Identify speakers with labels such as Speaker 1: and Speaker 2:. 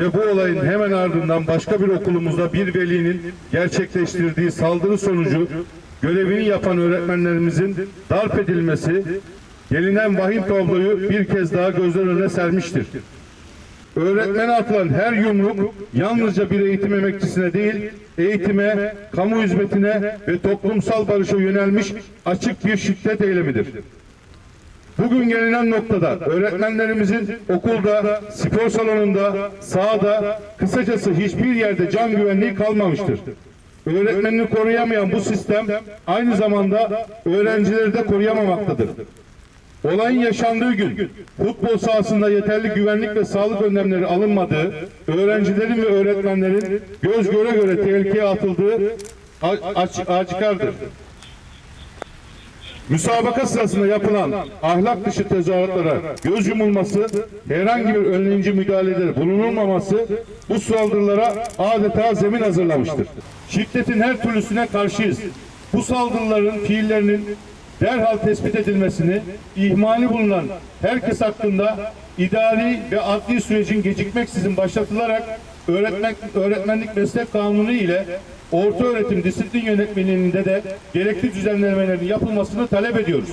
Speaker 1: Ve bu olayın hemen ardından başka bir okulumuzda bir velinin gerçekleştirdiği saldırı sonucu görevini yapan öğretmenlerimizin darp edilmesi gelinen vahim tabloyu bir kez daha gözler önüne sermiştir. Öğretmene atılan her yumruk yalnızca bir eğitim emekçisine değil, eğitime, kamu hizmetine ve toplumsal barışa yönelmiş açık bir şiddet eylemidir. Bugün gelinen noktada öğretmenlerimizin okulda, spor salonunda, sahada, kısacası hiçbir yerde can güvenliği kalmamıştır. Öğretmenini koruyamayan bu sistem aynı zamanda öğrencileri de koruyamamaktadır. Olayın yaşandığı gün futbol sahasında yeterli güvenlik ve sağlık önlemleri alınmadığı, öğrencilerin ve öğretmenlerin göz göre göre tehlikeye atıldığı a- aç- açıkardır. Müsabaka sırasında yapılan ahlak dışı tezahüratlara göz yumulması, herhangi bir önleyici müdahalede bulunulmaması bu saldırılara adeta zemin hazırlamıştır. Şiddetin her türlüsüne karşıyız. Bu saldırıların fiillerinin derhal tespit edilmesini, ihmali bulunan herkes hakkında idari ve adli sürecin gecikmeksizin başlatılarak öğretmen, öğretmenlik meslek kanunu ile orta öğretim disiplin yönetmeliğinde de gerekli düzenlemelerin yapılmasını talep ediyoruz.